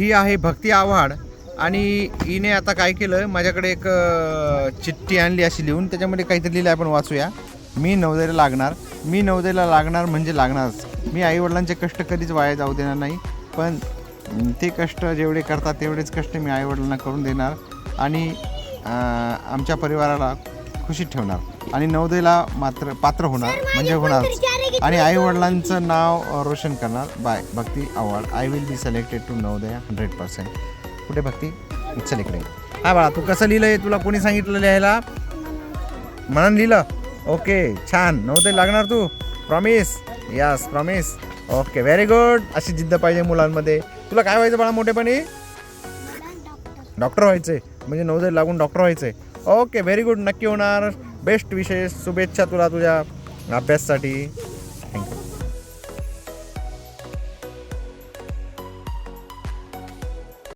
ही आहे भक्ती आव्हाड आणि हिने आता काय केलं माझ्याकडे एक चिठ्ठी आणली अशी लिहून त्याच्यामध्ये काहीतरी लिहिलं आपण वाचूया. मी नवदेला लागणार. मी नवदेला लागणार म्हणजे लागणारच. मी आईवडिलांचे कष्ट कधीच वाया जाऊ देणार नाही पण ते कष्ट जेवढे करतात तेवढेच कष्ट मी आईवडिलांना करून देणार. आणि आमच्या परिवाराला खुशीत ठेवणार. आणि नवोदयला मात्र पात्र होणार म्हणजे होणार. आणि आई वडिलांचं नाव रोशन करणार. Bye. Bhakti Avhad I will be selected to Navodaya hundred percent कुठे भक्ती? चल इकडे. हा बाळा तू कसं लिहिलंय? तुला कोणी सांगितलं लिहायला? म्हणून लिहिलं? ओके छान. नवोदय लागणार तू? Promise yes promise okay very good अशी जिद्द पाहिजे मुलांमध्ये. तुला काय व्हायचं बाळा मोठेपणी? डॉक्टर. व्हायचंय म्हणजे नवोदय लागून डॉक्टर व्हायचंय ओके व्हेरी गुड नक्की होणार. बेस्ट विशेष शुभेच्छा तुला तुझ्या अभ्यासासाठी.